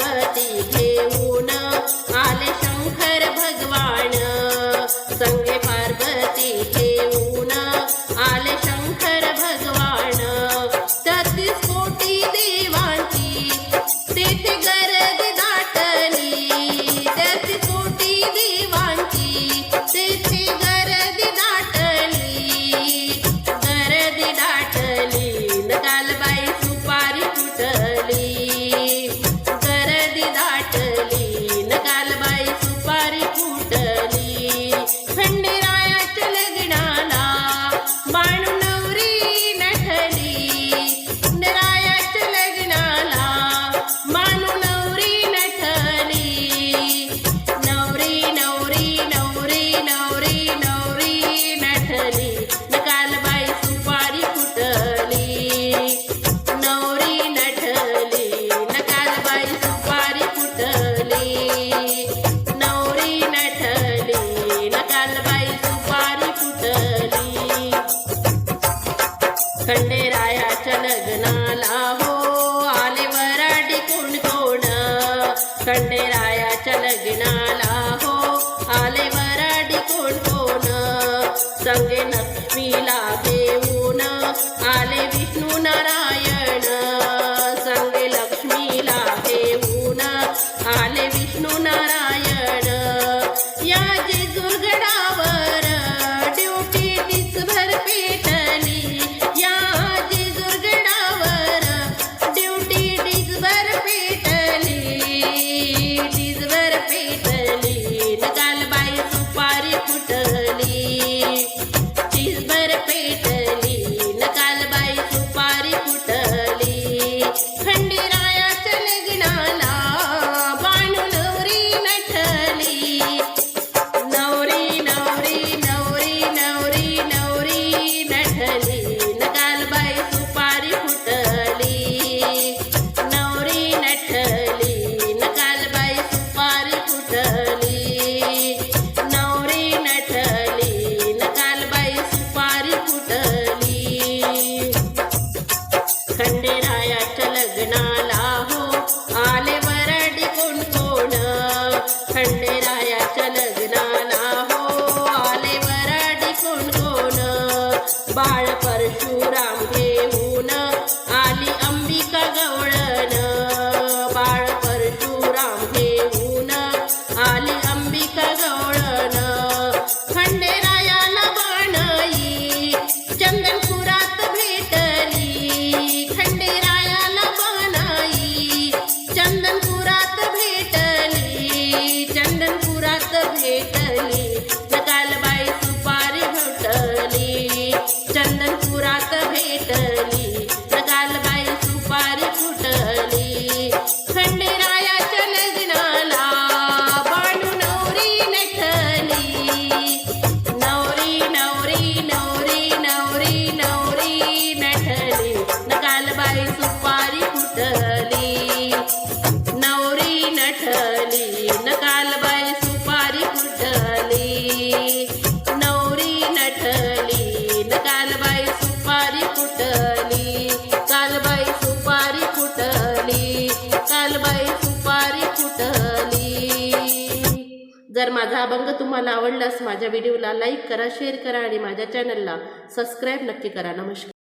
गणपति खंडेरायाच्या लग्नाला हो. आले मराठी कोण कोण? संगे Yeah. नटली गठली नकालबाई सुपारी कुठली? नवरी नटली नठली नकालबाई सुपारी कुठली? कालबाई सुपारी कुठली? कालबाई सुपारी कुठली? जर माझा अभंग तुम्हाला आवडलास माझ्या व्हिडिओला लाईक करा शेअर करा आणि माझ्या चॅनलला सबस्क्राईब नक्की करा. नमस्कार.